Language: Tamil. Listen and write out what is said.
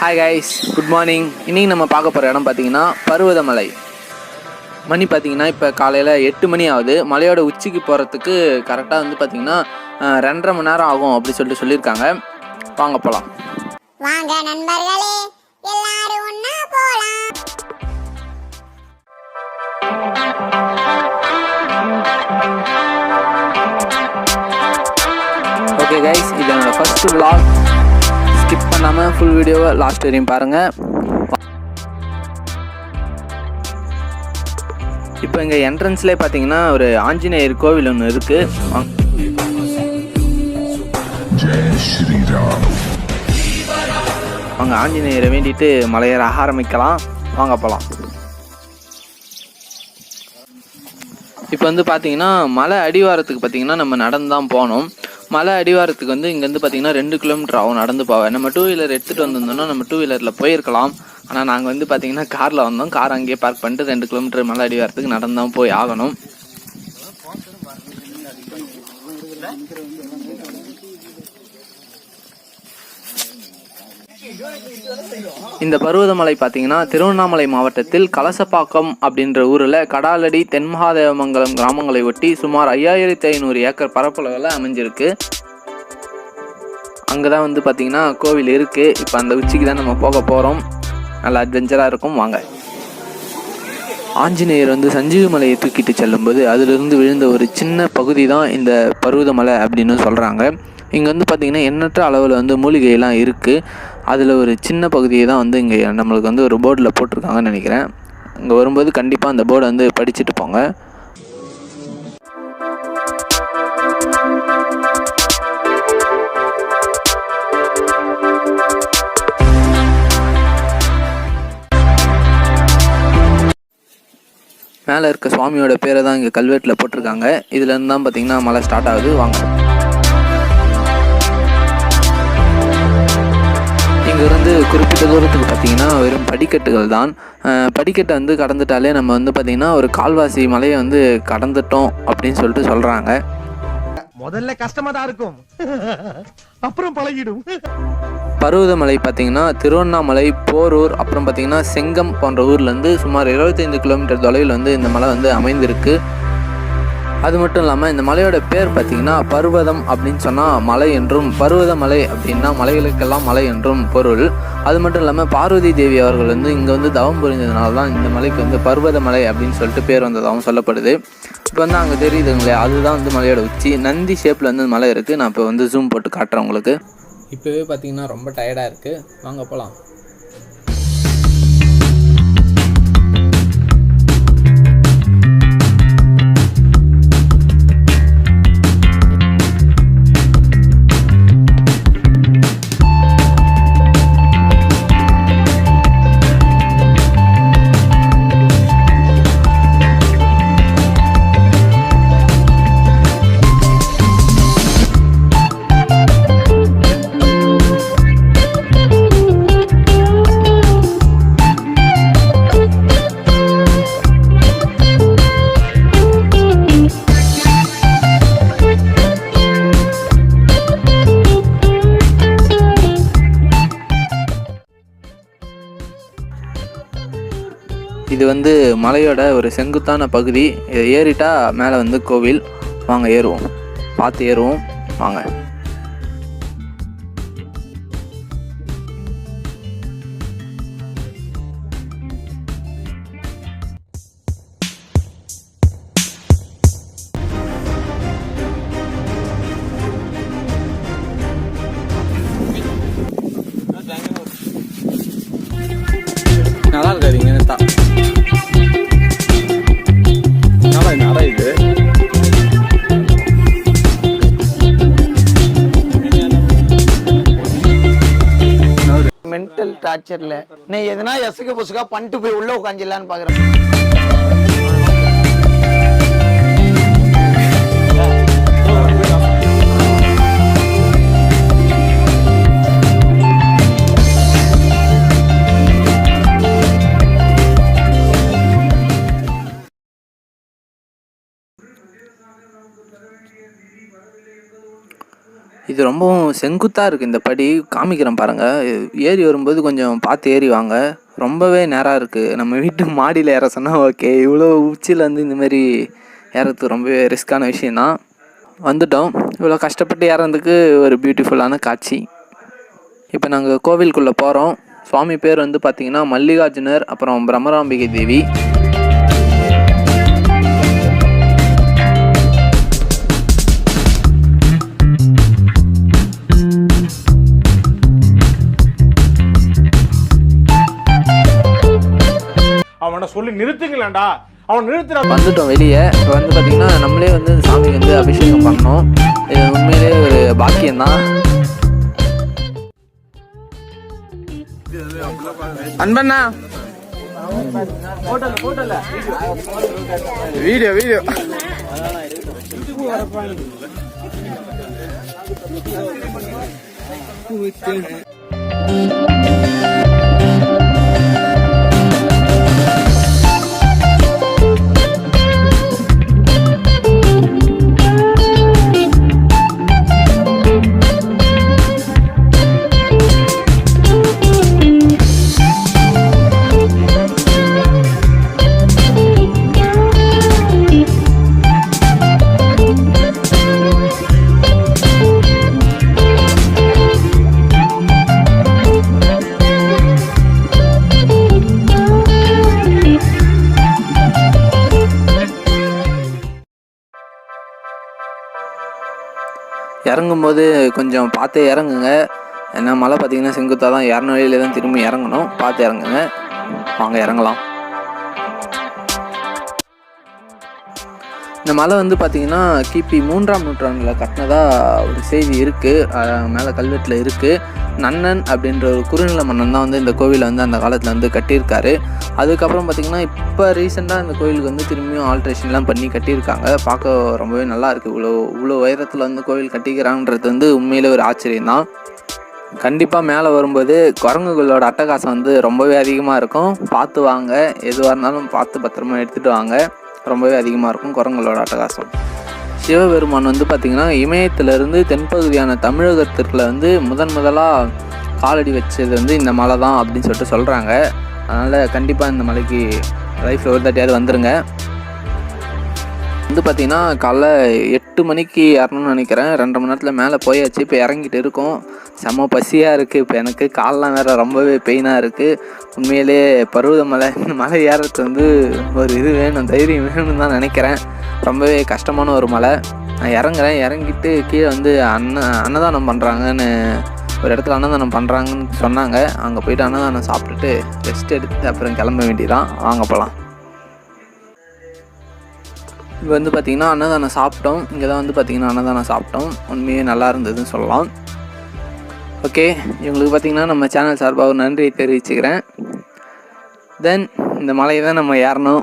ஹாய் கைஸ் குட் மார்னிங் இன்றைக்கி நம்ம பார்க்க போகிற இடம் பார்த்தீங்கன்னா பருவதமலை. மணி பார்த்தீங்கன்னா இப்போ காலையில் எட்டு மணி ஆகுது. மலையோட உச்சிக்கு போகிறதுக்கு கரெக்டாக வந்து பார்த்தீங்கன்னா ரெண்டரை மணி நேரம் ஆகும் அப்படி சொல்லிட்டு சொல்லியிருக்காங்க. வாங்க போகலாம் வாங்க நண்பர்களே எல்லாரும் ஒன்னா போலாம். ஓகே கைஸ் இது என்னோட ஃபஸ்ட்டு vlog. ஸ்கிப் பண்ணாமல் ஃபுல் வீடியோவை லாஸ்ட் வரையும் பாருங்கள் இப்போ இங்கே என்ட்ரன்ஸ்லேயே பார்த்தீங்கன்னா ஒரு ஆஞ்சநேயர் கோவில் ஒன்று இருக்குது அங்கே ஆஞ்சநேயரை வேண்டிட்டு மலையேற ஆரம்பிக்கலாம். வாங்க போகலாம் இப்போ வந்து பார்த்தீங்கன்னா மலை அடிவாரத்துக்கு பார்த்தீங்கன்னா நம்ம நடந்து தான் போகணும். மலை அடிவாரத்துக்கு வந்து இங்கேருந்து பார்த்தீங்கன்னா ரெண்டு கிலோமீட்டர் ஆகும் நடந்து போவேன் நம்ம டூ வீலர் எடுத்துகிட்டு வந்திருந்தோம்னா நம்ம டூ வீலரில் போயிருக்கலாம். ஆனால் நாங்கள் வந்து பார்த்தீங்கன்னா காரில் வந்தோம். கார் அங்கேயே பார்க் பண்ணிட்டு ரெண்டு கிலோமீட்டர் மலை அடிவாரத்துக்கு நடந்து தான் போய் ஆகணும். இந்த பருவதமலை பார்த்தீங்கன்னா திருவண்ணாமலை மாவட்டத்தில் கலசப்பாக்கம் அப்படின்ற ஊரில் கடாலடி தென்மகாதேவமங்கலம் கிராமங்களை ஒட்டி சுமார் ஐயாயிரத்தி ஐநூறு ஏக்கர் பரப்பளவில் அமைஞ்சிருக்கு. அங்கே தான் வந்து பார்த்தீங்கன்னா கோவில் இருக்குது இப்போ அந்த உச்சிக்கு தான் நம்ம போக போகிறோம் நல்லா அட்வென்ச்சராக இருக்கும். வாங்க. ஆஞ்சநேயர் வந்து சஞ்சீவி மலையை தூக்கிட்டு செல்லும்போது அதிலிருந்து விழுந்த ஒரு சின்ன பகுதி தான் இந்த பருவதமலை அப்படின்னு சொல்கிறாங்க இங்கே வந்து பார்த்திங்கன்னா எண்ணற்ற அளவில் வந்து மூலிகையெல்லாம் இருக்குது அதில் ஒரு சின்ன பகுதியை தான் வந்து இங்கே நம்மளுக்கு வந்து ஒரு போர்டில் போட்டிருக்காங்கன்னு நினைக்கிறேன். இங்கே வரும்போது கண்டிப்பாக அந்த போர்டை வந்து படிச்சுட்டு போங்க. மேலே இருக்க சுவாமியோட பேரை தான் இங்கே கல்வெட்டில் போட்டிருக்காங்க. இதுலேருந்து தான் பார்த்தீங்கன்னா மழை ஸ்டார்ட் ஆகுது. வாங்க. குறிப்பிட்ட தூரத்துக்கு பார்த்தீங்கன்னா வெறும் படிக்கட்டுகள் தான். படிக்கட்டை வந்து கடந்துட்டாலே நம்ம வந்து பார்த்திங்கன்னா ஒரு கால்வாசி மலையை வந்து கடந்துட்டோம் அப்படின்னு சொல்லிட்டு சொல்கிறாங்க முதல்ல கஷ்டமா தான் இருக்கும். அப்புறம் பழகிடும். பருவதமலை பார்த்தீங்கன்னா திருவண்ணாமலை போரூர் அப்புறம் பார்த்தீங்கன்னா செங்கம் போன்ற ஊர்லேருந்து சுமார் 25 கிலோமீட்டர் தொலைவில் வந்து இந்த மலை வந்து அமைந்திருக்கு. அது மட்டும் இல்லாமல் இந்த மலையோட பேர் பார்த்தீங்கன்னா பர்வதம் அப்படின்னு சொன்னால் மலை என்றும் பருவதமலை அப்படின்னா மலைகளுக்கெல்லாம் மலை என்றும் பொருள். அது மட்டும் இல்லாமல் பார்வதி தேவி அவர்கள் வந்து இங்கே வந்து தவம் புரிஞ்சதுனால தான் இந்த மலைக்கு வந்து பர்வதமலை அப்படின்னு சொல்லிட்டு பேர் வந்ததாகவும் சொல்லப்படுது. இப்போ வந்து அங்கே தெரியுதுங்களே அதுதான் வந்து மலையோட உச்சி. நந்தி ஷேப்பில் வந்து மலை இருக்குது நான் இப்போ வந்து ஜூம் போட்டு காட்டுறேன் உங்களுக்கு. இப்போவே பார்த்தீங்கன்னா ரொம்ப டயர்டாக இருக்குது வாங்க போகலாம் வந்து மலையோட ஒரு செங்குத்தான பகுதி. இதை ஏறிட்டா மேலே வந்து கோவில். வாங்க ஏறுவோம். பார்த்து ஏறுவோம். வாங்க. நல்லா இருக்காது மென்டல் நீ எதுனா எசுக்கு புசுக்கா பண்ணிட்டு போய் உள்ள உட்காந்துலான்னு பாக்குறேன் இது ரொம்பவும் செங்குத்தாக இருக்குது இந்த படி. காமிக்கிறேன் பாருங்கள் ஏறி வரும்போது கொஞ்சம் பார்த்து ஏறி வாங்க. ரொம்பவே நேராக இருக்குது நம்ம வீட்டு மாடியில் ஏற சொன்னால் ஓகே. இவ்வளோ உச்சியில் வந்து இந்தமாரி ஏறது ரொம்பவே ரிஸ்க்கான விஷயந்தான் வந்துட்டோம். இவ்வளோ கஷ்டப்பட்டு ஏறதுக்கு ஒரு பியூட்டிஃபுல்லான காட்சி. இப்போ நாங்கள் கோவிலுக்குள்ளே போகிறோம் சுவாமி பேர் வந்து பார்த்திங்கன்னா மல்லிகார்ஜுனர் அப்புறம் பிரம்மராம்பிகை தேவி. அவனை சொல்லி நிறுத்துங்களேன்டா. அவன் நிறுத்துற வந்துட்டோம் வெளியே. இப்போ வந்து பார்த்திங்கன்னா நம்மளே வந்து இந்த சாமிக்கு வந்து அபிஷேகம் பண்ணோம் இது உண்மையிலே ஒரு பாக்கியம்தான். அன்பண்ணா. Video video. இறங்கும்போது கொஞ்சம் பார்த்து இறங்குங்க. ஏன்னா மலை பார்த்தீங்கன்னா செங்குத்தாக தான் இறங்க வழியில தான் திரும்பி இறங்கணும். பார்த்து இறங்குங்க. வாங்க இறங்கலாம். இந்த மலை வந்து பார்த்திங்கன்னா கிபி மூன்றாம் நூற்றாண்டில் கட்டினதா ஒரு செய்தி இருக்குது மேலே கல்வெட்டில் இருக்குது நன்னன் அப்படின்ற ஒரு குறுநில மன்னன் தான் வந்து இந்த கோவிலை வந்து அந்த காலத்தில் வந்து கட்டியிருக்காரு. அதுக்கப்புறம் பார்த்திங்கன்னா இப்போ ரீசெண்டாக இந்த கோயிலுக்கு வந்து திரும்பியும் ஆல்ட்ரேஷன்லாம் பண்ணி கட்டியிருக்காங்க. பார்க்க ரொம்பவே நல்லா இருக்குது இவ்வளோ இவ்வளோ உயரத்தில் வந்து கோவில் கட்டிக்கிறாங்கன்றது வந்து உண்மையிலே ஒரு ஆச்சரியம் தான். கண்டிப்பாக மேலே வரும்போது குரங்குகளோட அட்டகாசம் வந்து ரொம்பவே அதிகமாக இருக்கும். பார்த்து வாங்க. எதுவாக இருந்தாலும் பார்த்து பத்திரமா எடுத்துகிட்டு வாங்க. ரொம்பவே அதிகமாக இருக்கும் குரங்குகளோட அட்டகாசம். சிவபெருமான் வந்து பார்த்திங்கன்னா இமயத்திலிருந்து தென்பகுதியான தமிழகத்திற்குள்ள வந்து முதன் முதலாக காலடி வச்சது வந்து இந்த மலை தான் அப்படின்னு சொல்லிட்டு சொல்கிறாங்க அதனால் கண்டிப்பாக இந்த மலைக்கு லைஃப்பில் ஒரு தாட்டியாவது வந்துடுங்க வந்து பார்த்திங்கன்னா காலைல எட்டு மணிக்கு இறணும்னு நினைக்கிறேன். ரெண்டு மணி நேரத்தில் மேலே போயாச்சு. இப்போ இறங்கிட்டு இருக்கோம். செம்ம பசியாக இருக்குது இப்போ எனக்கு கால்லாம் வேறு ரொம்பவே பெயினாக இருக்குது உண்மையிலே பருவதமலை இந்த மலை ஏறுறது வந்து ஒரு இது வேணும் தைரியம் வேணும்னு தான் நினைக்கிறேன். ரொம்பவே கஷ்டமான ஒரு மலை. நான் இறங்குறேன். இறங்கிட்டு கீழே வந்து அன்ன அன்னதானம் பண்ணுறாங்கன்னு ஒரு இடத்துல அன்னதானம் பண்ணுறாங்கன்னு சொன்னாங்க. அங்கே போயிட்டு அன்னதானம் சாப்பிட்டுட்டு ரெஸ்ட் எடுத்து அப்புறம் கிளம்ப வேண்டியதான் வாங்க போகலாம் இப்போ வந்து பார்த்திங்கன்னா அன்னதானம் சாப்பிட்டோம். இங்கே தான் வந்து பார்த்திங்கன்னா அன்னதானம் சாப்பிட்டோம். உண்மையே நல்லா இருந்ததுன்னு சொல்லலாம். ஓகே இவங்களுக்கு பார்த்திங்கன்னா நம்ம சேனல் சார்பாக ஒரு நன்றியை தெரிவிச்சுக்கிறேன். தென் இந்த மலையை தான் நம்ம ஏறணும்.